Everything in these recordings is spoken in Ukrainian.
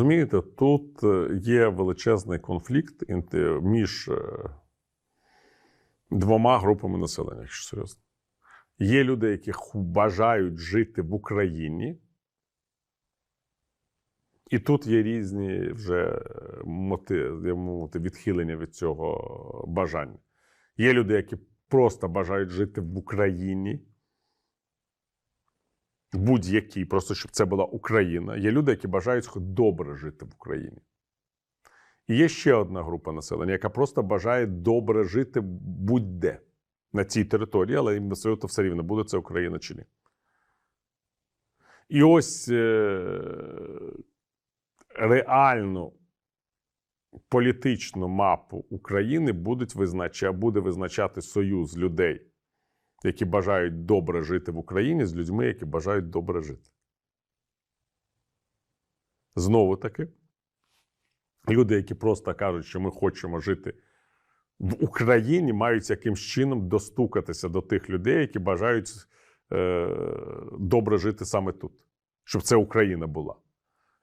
Розумієте, тут е, є величезний конфлікт між е, двома групами населення, якщо серйозно. Є люди, які бажають жити в Україні. І тут є різні вже мовити, відхилення від цього бажання. Є люди, які просто бажають жити в Україні, будь-якій, просто щоб це була Україна. Є люди, які бажають добре жити в Україні. І є ще одна група населення, яка просто бажає добре жити будь-де на цій території, але їм абсолютно все рівно, буде це Україна чи ні. І ось е, реальну політичну мапу України будуть визнача, буде визначати союз людей, які бажають добре жити в Україні, з людьми, які бажають добре жити. Знову таки, люди, які просто кажуть, що ми хочемо жити в Україні, мають якимсь чином достукатися до тих людей, які бажають е, добре жити саме тут, щоб це Україна була.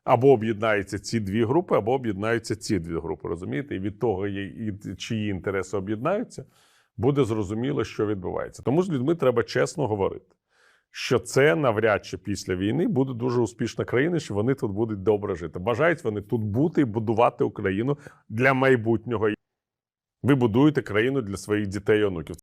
Або об'єднаються ці дві групи, або об'єднаються ці дві групи. Розумієте? І від того, чиї інтереси об'єднаються, буде зрозуміло, що відбувається. Тому з людьми треба чесно говорити, що це навряд чи після війни буде дуже успішна країна, що вони тут будуть добре жити. Бажають вони тут бути і будувати Україну для майбутнього. Ви будуєте країну для своїх дітей і онуків.